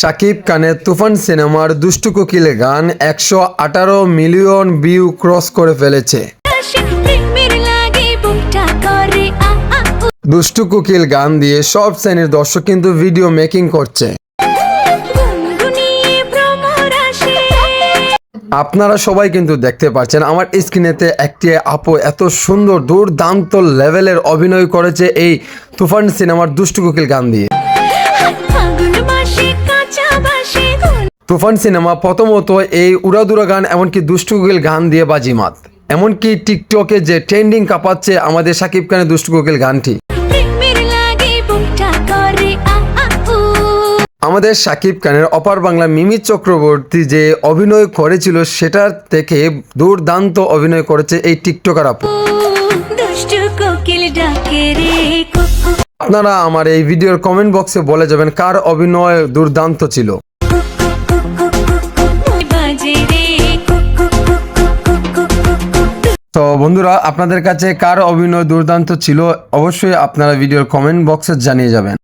শাকিব খানের তুফান সিনেমার দুষ্টু কোকিলে গান একশো আঠারো মিলিয়ন ভিউ ক্রস করে ফেলেছে। দুষ্টু কোকিল গান দিয়ে সব শ্রেণির দর্শক কিন্তু ভিডিও মেকিং করছে। আপনারা সবাই কিন্তু দেখতে পাচ্ছেন আমার স্ক্রিনেতে একটি আপু এত সুন্দর দুর্দান্ত লেভেলের অভিনয় করেছে এই তুফান সিনেমার দুষ্টু কোকিল গান দিয়ে। তুফান সিনেমা প্রথমত এই উড়াদুরা গান এমনকি দুষ্টু কোকিল গান দিয়ে বাজিমাত। এমনকি টিকটকে যে ট্রেন্ডিং কাঁপাচ্ছে আমাদের শাকিব খানের দুষ্টু কোকিল গানটি। আমাদের শাকিব খানের অপার বাংলা মিমি চক্রবর্তী যে অভিনয় করেছিল সেটার থেকে দুর্দান্ত অভিনয় করেছে এই টিকটকার আপু। আপনারা আমার এই ভিডিওর কমেন্ট বক্সে বলে যাবেন কার অভিনয় দুর্দান্ত ছিল। তো বন্ধুরা আপনাদের কাছে কার অভিনয় দুর্দান্ত ছিল অবশ্যই আপনারা ভিডিওর কমেন্ট বক্সে জানিয়ে যাবেন।